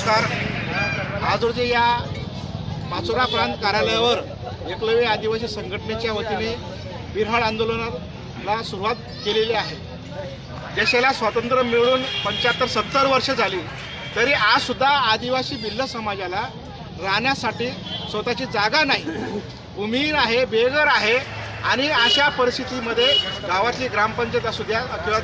नमस्कार. आज रोजी या पाचोरा प्रांत कार्यालयावर एकलव्य आदिवासी संघटनेच्या वतीने बिरहाड आंदोलनाला सुरुवात केलेली आहे. देशाला स्वातंत्र्य मिळून पंच्याहत्तर सत्तर वर्ष झाली तरी आज सुद्धा आदिवासी भिल्ल समाजाला राहण्यासाठी स्वतःची जागा नाही. भूमिहीन आहे बेघर आहे आणि अशा परिस्थितीमध्ये गावातली ग्रामपंचायत असू द्या किंवा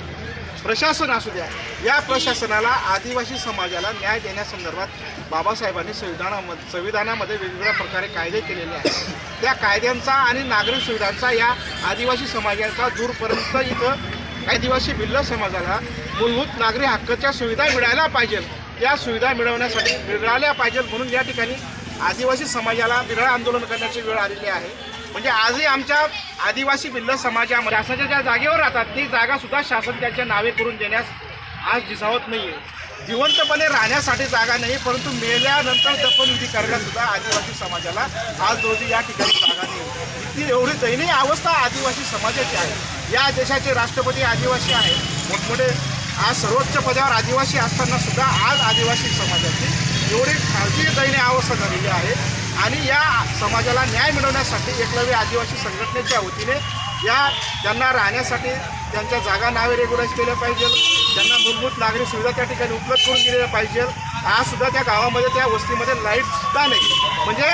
प्रशासन असू द्या. या प्रशासनाला आदिवासी समाजाला न्याय देण्यासंदर्भात बाबासाहेबांनी संविधानामध्ये संविधानामध्ये वेगवेगळ्या प्रकारे कायदे केलेले आहेत. त्या कायद्यांचा आणि नागरिक सुविधांचा या आदिवासी समाजाचा दूरपर्यंत इथं आदिवासी भिल्ल समाजाला मूलभूत नागरी हक्काच्या सुविधा मिळायला पाहिजे या सुविधा मिळवण्यासाठी मिळाल्या पाहिजेत म्हणून या ठिकाणी आदिवासी समाजाला बिरळ आंदोलन करण्याची वेळ आलेली आहे. म्हणजे आजही आमच्या आदिवासी बिल्ल समाजामध्ये शासनाच्या ज्या जागेवर राहतात ती जागा सुद्धा शासन त्यांच्या नावे करून देण्यास आज दिसावत आहे जिवंतपणे राहण्यासाठी जागा नाही परंतु मेल्यानंतर दफनविधी करण्यास सुद्धा आदिवासी समाजाला आज रोजी या ठिकाणी जागा नाही. ती एवढी दैनीय अवस्था आदिवासी समाजाची आहे. या देशाचे राष्ट्रपती आदिवासी आहेत. मोठमोठे आज सर्वोच्च पदावर आदिवासी असताना सुद्धा आज आदिवासी समाजाची एवढी खाजगी दैनीय अवस्था झालेली आहे. आणि या समाजाला न्याय मिळवण्यासाठी एकलव्य आदिवासी संघटनेच्या वतीने या त्यांना राहण्यासाठी त्यांच्या जागा नावे रेग्युलाइज केल्या पाहिजे. त्यांना मूलभूत नागरी सुविधा त्या ठिकाणी उपलब्ध करून दिलेल्या पाहिजे. आजसुद्धा त्या गावामध्ये त्या वस्तीमध्ये लाईटसुद्धा नाही. म्हणजे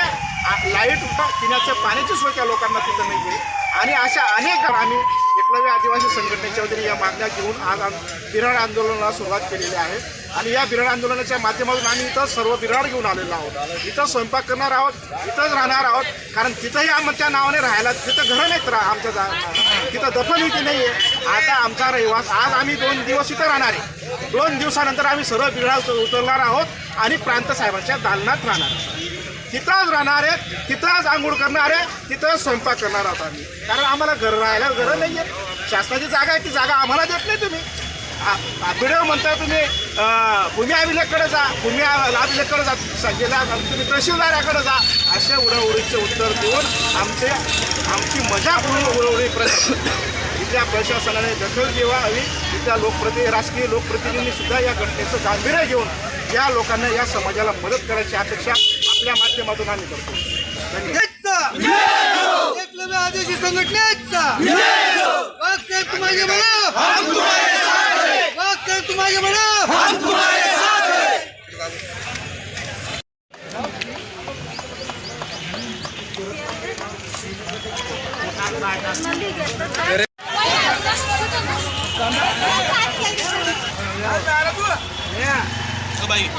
लाइट पिण्याच्या पाण्याची सोय त्या लोकांना तिथं नाही आणि अशा अनेक घरं आम्ही एकलव्य आदिवासी संघटनेच्या वतीने या मागण्या घेऊन आज बिराड आंदोलनाला सुरुवात केलेली आहे. आणि या बिराड आंदोलनाच्या माध्यमातून आम्ही इथं सर्व बिराड घेऊन आलेलो आहोत. इथं स्वयंपाक करणार आहोत इथंच राहणार आहोत. कारण तिथंही आमच्या नावाने राहायला तिथं घरं नाहीत रा आमच्या जा तिथं इथे नाही आहे आता आमचा रहिवास आज आम्ही दोन दिवस इथं राहणार आहे. दोन दिवसानंतर आम्ही सर्व बिराड उतरणार आहोत आणि प्रांत साहेबांच्या दालनात राहणार आहोत. तिथंच राहणार आहे तिथंच आंघोळ करणार आहे तिथंच स्वयंपाक करणार आहोत आम्ही. कारण आम्हाला घर राहायला गरज नाही आहे. शासनाची जागा आहे ती जागा आम्हाला देत नाही तुम्ही. व्हिडिओ म्हणता तुम्ही भूमी अभिलेखकडे जा भूमी अभिलेखकडे जा संजयला तुम्ही तहसीलदाराकडे जा. अशा उडावडीचे उत्तर देऊन आमचे आमची मजा पूर्ण उडवडी प्रश्न इथल्या प्रशासनाने दखल घ्यावा हवी इथल्या लोकप्रति राजकीय लोकप्रतिनिधी सुद्धा या घटनेचं गांभीर्य घेऊन या लोकांना या समाजाला मदत करायची अपेक्षा आपल्या माध्यमातून आम्ही करतो. आदिवासी संघटनेचा वाघ तुम्हाला म्हणा तुम्हाला म्हणा बाई.